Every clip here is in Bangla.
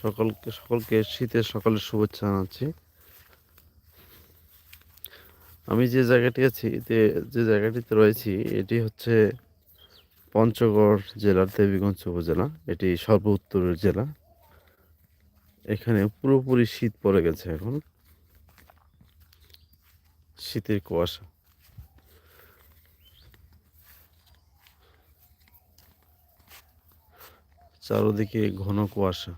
সকলকে সকলকে শীতের সকালের শুভেচ্ছা জানাচ্ছি। আমি যে জায়গাটি আছি যে জায়গাটিতে রয়েছি, এটি হচ্ছে পঞ্চগড় জেলার দেবীগঞ্জ উপজেলা। এটি সর্ব উত্তরের জেলা। এখানে পুরোপুরি শীত পড়ে গেছে এখন। শীতের কুয়াশা। চারদিকে ঘন কুয়াশা।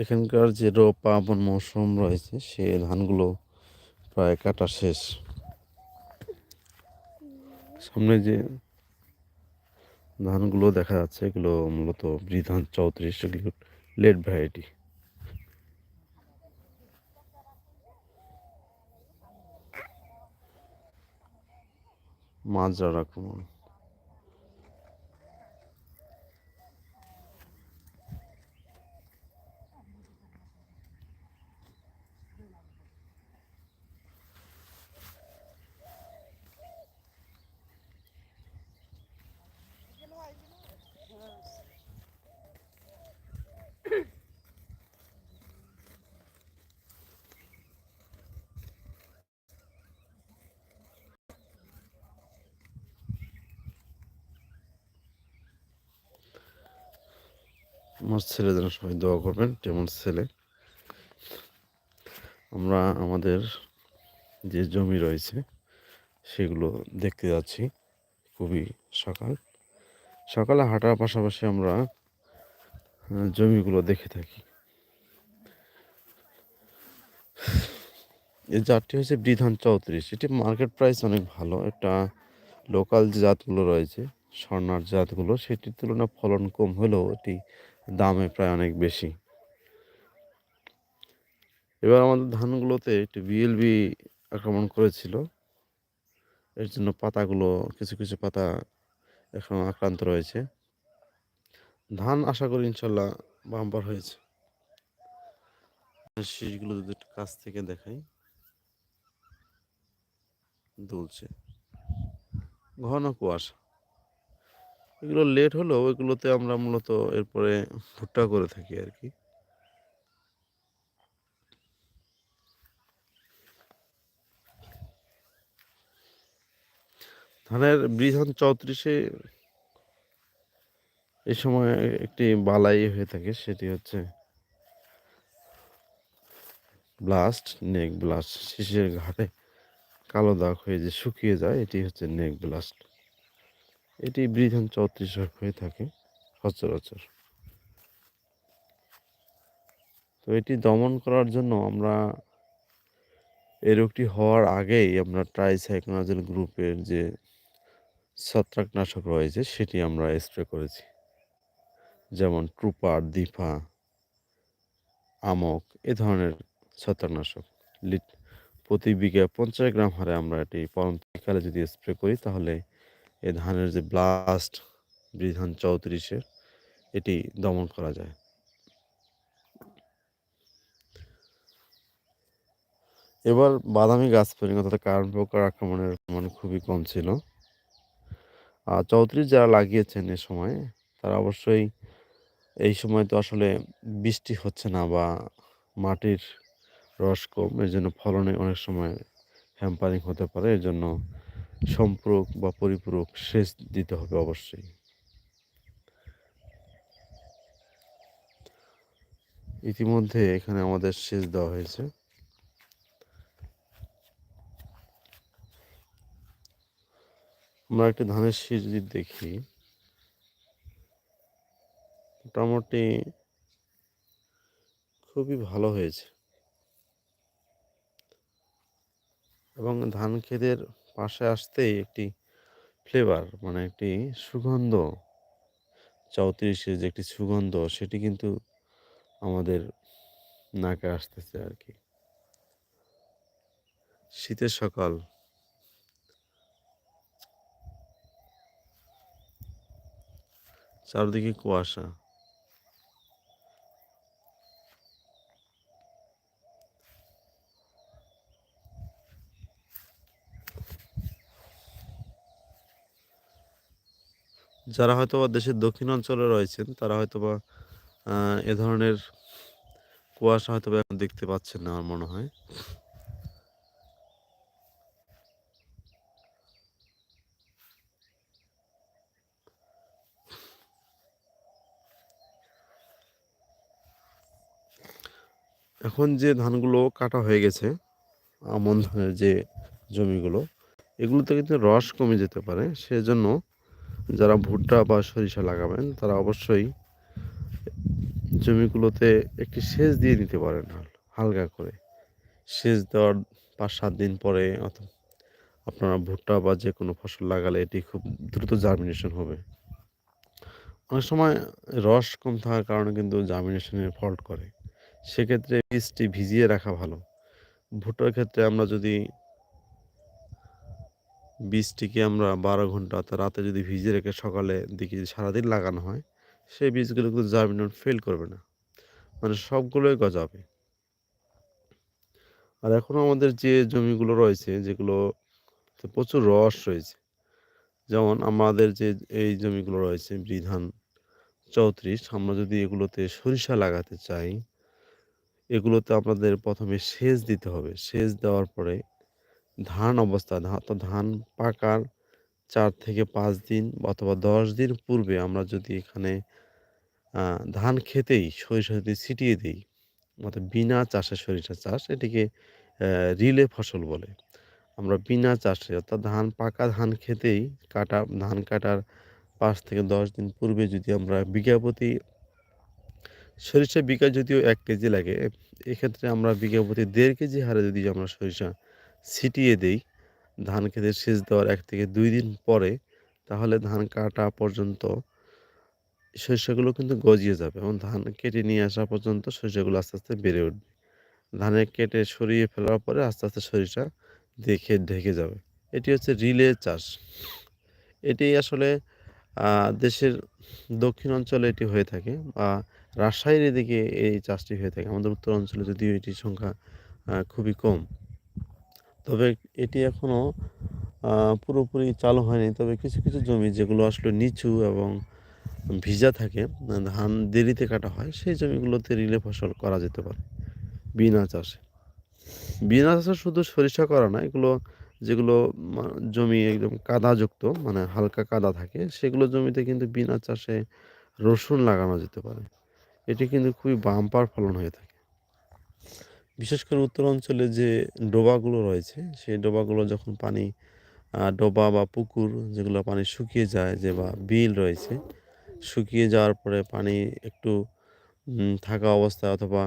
এখানকার যে রোপা রোপাবন মৌসুম রয়েছে, সে ধানগুলো প্রায় কাটা শেষ। সামনে যে ধানগুলো দেখা যাচ্ছে, এগুলো মূলত বৃধান চৌত্রিশ এগুলো লেট ভ্যারাইটি মাঝার আক্রমণ আমার ছেলে যেন সবাই দোয়া করবেন, যেমন ছেলে। আমরা আমাদের যে জমি রয়েছে, সেগুলো দেখতে যাচ্ছি। খুবই সকাল। সকালে হাঁটার পাশাপাশি আমরা জমিগুলো দেখে থাকি। এই জাতটি হচ্ছে বৃধান চৌত্রিশ। এটি মার্কেট প্রাইস অনেক ভালো। একটা লোকাল যে জাতগুলো রয়েছে, স্বর্ণার জাতগুলো, সেটির তুলনায় ফলন কম হলেও এটি দামে প্রায় অনেক বেশি। এবার আমাদের ধানগুলোতে একটু বিএলবি আক্রমণ করেছিল। এর জন্য পাতাগুলো, কিছু কিছু পাতা এখন আক্রান্ত রয়েছে। ধান আশা করি ইনশাল্লাহ বাম্পার হয়েছে। শীষগুলো যদি কাছ থেকে দেখাই। দুলছে। ঘন কুয়াশা। এগুলো লেট হলেও এগুলোতে আমরা মূলত এরপরে ভুট্টা করে থাকি আর কি। ধানের বৃধান চৌত্রিশে এই সময় একটি বালাই হয়ে থাকে, সেটি হচ্ছে ব্লাস্ট নেক ব্লাস্ট শিশের ঘাটে কালো দাগ হয়ে যে শুকিয়ে যায়, এটি হচ্ছে নেক ব্লাস্ট এটি বৃধান চৌত্রিশ হয়ে থাকে সচরাচর। তো এটি দমন করার জন্য আমরা এই রোগটি হওয়ার আগেই আমরা ট্রাইসাইক্লোনাজেল গ্রুপের যে ছত্রাকনাশক রয়েছে, সেটি আমরা স্প্রে করেছি। যেমন ট্রুপার দিফা আমক, এ ধরনের ছত্রাকনাশক। প্রতি বিঘা পঞ্চাশ গ্রাম হারে আমরা এটি পরবর্তীকালে যদি স্প্রে করি, তাহলে এ ধানের যে ব্লাস্ট বিধান চৌত্রিশের এটি দমন করা যায়। এবার বাদামি গাছ পরিণত কারণ পোকার আক্রমণের পরিমাণ খুবই কম ছিল। আর চৌত্রিশ যারা লাগিয়েছেন এ সময়, তারা অবশ্যই এই সময় তো আসলে বৃষ্টি হচ্ছে না বা মাটির রস কম, এর জন্য ফলনে অনেক সময় হ্যাম্পারিং হতে পারে, এর জন্য সম্পূরক বা পরিপূরক সেচ দিতে হবে অবশ্যই। ইতিমধ্যে এখানে আমাদের সেচ দেওয়া হয়েছে। আমরা একটি ধানের শীষ যদি দেখি, মোটামুটি খুবই ভালো হয়েছে। এবং ধান ক্ষেতের পাশে আসতেই একটি ফ্লেভার মানে একটি সুগন্ধ চৌত্রিশের যে একটি সুগন্ধ, সেটি কিন্তু আমাদের নাকে আসতেছে আর কি শীতের সকাল। চারদিকে কুয়াশা। যারা হয়তো বা দেশের দক্ষিণ অঞ্চলে রয়েছেন তারা হয়তো বা এ ধরনের কুয়াশা হয়তোবা এখন দেখতে পাচ্ছেন না আমার মনে হয়। এখন যে ধানগুলো কাটা হয়ে গেছে, আমন ধানের যে জমিগুলো, এগুলোতে কিন্তু রস কমে যেতে পারে। সেজন্য যারা ভুট্টা বা সরিষা লাগাবেন, তারা অবশ্যই জমিগুলোতে একটি সেচ দিয়ে দিতে পারেন হাল, হালকা করে। সেচ দেওয়ার ৫-৭ দিন পরে অথ আপনারা ভুট্টা বা যে কোনো ফসল লাগালে এটি খুব দ্রুত জার্মিনেশন হবে। অনেক সময় রস কম থাকার কারণে কিন্তু জার্মিনেশনে ফল্ট করে। সেক্ষেত্রে বীজটি ভিজিয়ে রাখা ভালো। ভুট্টার ক্ষেত্রে আমরা যদি বীজটিকে আমরা ১২ ঘণ্টা অর্থাৎ রাতে যদি ভিজিয়ে রেখে সকালে দিকে যদি সারাদিন লাগানো হয়, সেই বীজগুলো কিন্তু জার্মিনেট ফেল করবে না। মানে সবগুলোই গজাবে। আর এখনও আমাদের যে জমিগুলো রয়েছে যেগুলোতে প্রচুর রস রয়েছে। যেমন আমাদের যে এই জমিগুলো রয়েছে বিধান ৩৪ আমরা যদি এগুলোতে সরিষা লাগাতে চাই, এগুলোতে আপনাদের প্রথমে সেচ দিতে হবে। সেচ দেওয়ার পরে ধান অবস্থা তো ধান পাকার চার থেকে পাঁচ দিন অথবা ১০ দিন পূর্বে আমরা যদি এখানে ধান খেতেই সরিষা যদি ছিটিয়ে দিই অর্থাৎ বিনা চাষে সরিষা চাষ এটিকে রিলে ফসল বলে। আমরা বিনা চাষে অর্থাৎ ধান পাকা ধান খেতেই কাটা ধান কাটার পাঁচ থেকে ১০ দিন পূর্বে যদি আমরা বিঘা প্রতি সরিষা বিঘা যদিও এক কেজি লাগে, এক্ষেত্রে আমরা বিঘা প্রতি ১.৫ কেজি হারে যদি আমরা সরিষা ছিটিয়ে দেই, ধান খেতে সেচ দেওয়ার এক থেকে দুই দিন পরে, তাহলে ধান কাটা পর্যন্ত শস্যগুলো কিন্তু গজিয়ে যাবে এবং ধান কেটে নিয়ে আসা পর্যন্ত শস্যগুলো আস্তে, আস্তে বেড়ে উঠবে। ধানের কেটে সরিয়ে ফেলার পরে আস্তে, আস্তে সরিষা দেখে ঢেকে যাবে। এটি হচ্ছে রিলে চাষ। এটি আসলে দেশের দক্ষিণ অঞ্চলে এটি হয়ে থাকে বা রাজশাহীর এদিকে এই চাষটি হয়ে থাকে। আমাদের উত্তর অঞ্চলে যদিও এটির সংখ্যা খুবই কম। তবে এটি এখনও পুরোপুরি চালু হয়নি। তবে কিছু, কিছু জমি যেগুলো আসলে নিচু এবং ভিজা থাকে, ধান দেরিতে কাটা হয়, সেই জমিগুলোতে রিলে ফসল করা যেতে পারে বিনা চাষে। বিনা চাষে শুধু সরিষা করা না, এগুলো যেগুলো জমি একদম কাদাযুক্ত মানে হালকা কাদা থাকে, সেগুলো জমিতে কিন্তু বিনা চাষে রসুন লাগানো যেতে পারে। এটি কিন্তু খুবই বাম্পার ফলন হয়ে থাকে। বিশেষ করে উত্তর অঞ্চলে যে ডোবাগুলো রয়েছে, সেই ডোবাগুলো যখন পানি ডোবা বা পুকুর যেগুলো পানি শুকিয়ে যায় যে বা বিল রয়েছে, শুকিয়ে যাওয়ার পরে পানি একটু থাকা অবস্থায় অথবা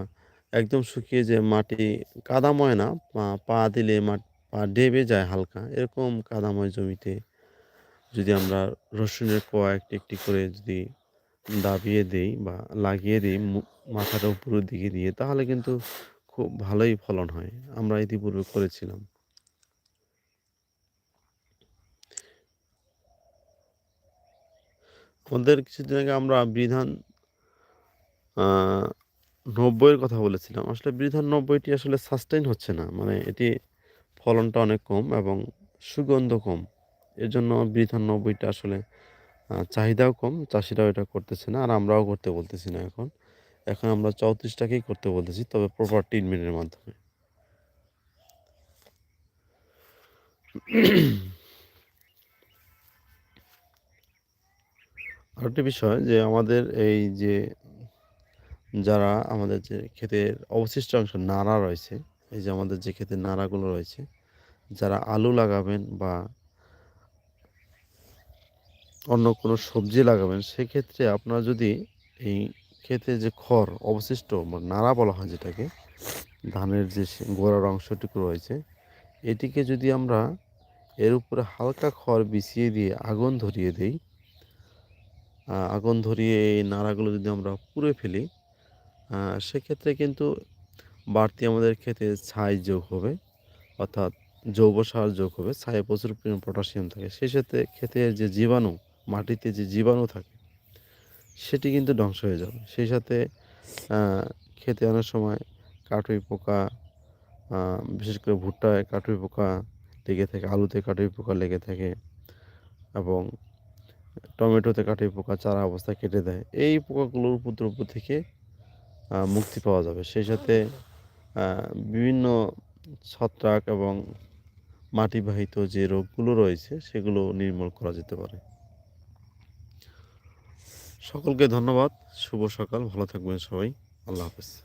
একদম শুকিয়ে যে মাটি কাদাময় না, পা দিলে মাট পা ডেবে যায় হালকা, এরকম কাদাময় জমিতে যদি আমরা রসুনের কোয়া একটি, একটি করে যদি দাবিয়ে দেই বা লাগিয়ে দিই মাথাটা উপরের দিকে দিয়ে, তাহলে কিন্তু খুব ভালোই ফলন হয়। আমরা ইতিপূর্বে করেছিলাম। আমাদের কিছুদিন আগে আমরা বিধান নব্বইয়ের কথা বলেছিলাম। আসলে বিধান নব্বইটি আসলে সাস্টেইন হচ্ছে না। মানে এটি ফলনটা অনেক কম এবং সুগন্ধ কম। এজন্য বিধান ৯০ টা আসলে চাহিদাও কম, চাষিরাও এটা করতেছে না। আর আমরাও করতে বলতেছি না এখন। এখন আমরা ৩৪ টাকেই করতে বলতেছি, তবে প্রপার ট্রিটমেন্টের মাধ্যমে। আরেকটি বিষয় যে আমাদের এই যে যারা আমাদের যে ক্ষেতের অবশিষ্ট অংশ নাড়া রয়েছে, এই যে আমাদের যে ক্ষেতের নাড়াগুলো রয়েছে, যারা আলু লাগাবেন বা অন্য কোনো সবজি লাগাবেন, সেক্ষেত্রে আপনারা যদি এই ক্ষেতে যে খড় অবশিষ্ট নাড়া বলা হয় যেটাকে, ধানের যে গোড়ার অংশটুকু রয়েছে, এটিকে যদি আমরা এর উপরে হালকা খড় বিছিয়ে দিয়ে আগুন ধরিয়ে দেই, আগুন ধরিয়ে এই নাড়াগুলো যদি আমরা পুড়ে ফেলি, সেক্ষেত্রে কিন্তু বাড়তি আমাদের ক্ষেতে ছাই যোগ হবে। অর্থাৎ জৈব সার যোগ হবে। ছায়ে প্রচুর পরিমাণ পটাশিয়াম থাকে। সেক্ষেত্রে ক্ষেতের যে জীবাণু, মাটিতে যে জীবাণু থাকে, সেটি কিন্তু ধ্বংস হয়ে যাবে। সেই সাথে খেতে আনার সময় কাটুই পোকা, বিশেষ করে ভুট্টায় কাটুই পোকা লেগে থাকে, আলুতে কাটুই পোকা লেগে থাকে এবং টমেটোতে কাঠি পোকা চারা অবস্থায় কেটে দেয়। এই পোকাগুলোর উপদ্রব থেকে মুক্তি পাওয়া যাবে। সেই সাথে বিভিন্ন ছত্রাক এবং মাটিবাহিত যে রোগগুলো রয়েছে সেগুলো নির্মূল করা যেতে পারে। সকলকে ধন্যবাদ। শুভ সকাল ভালো থাকবেন সবাই। আল্লাহ হাফেজ।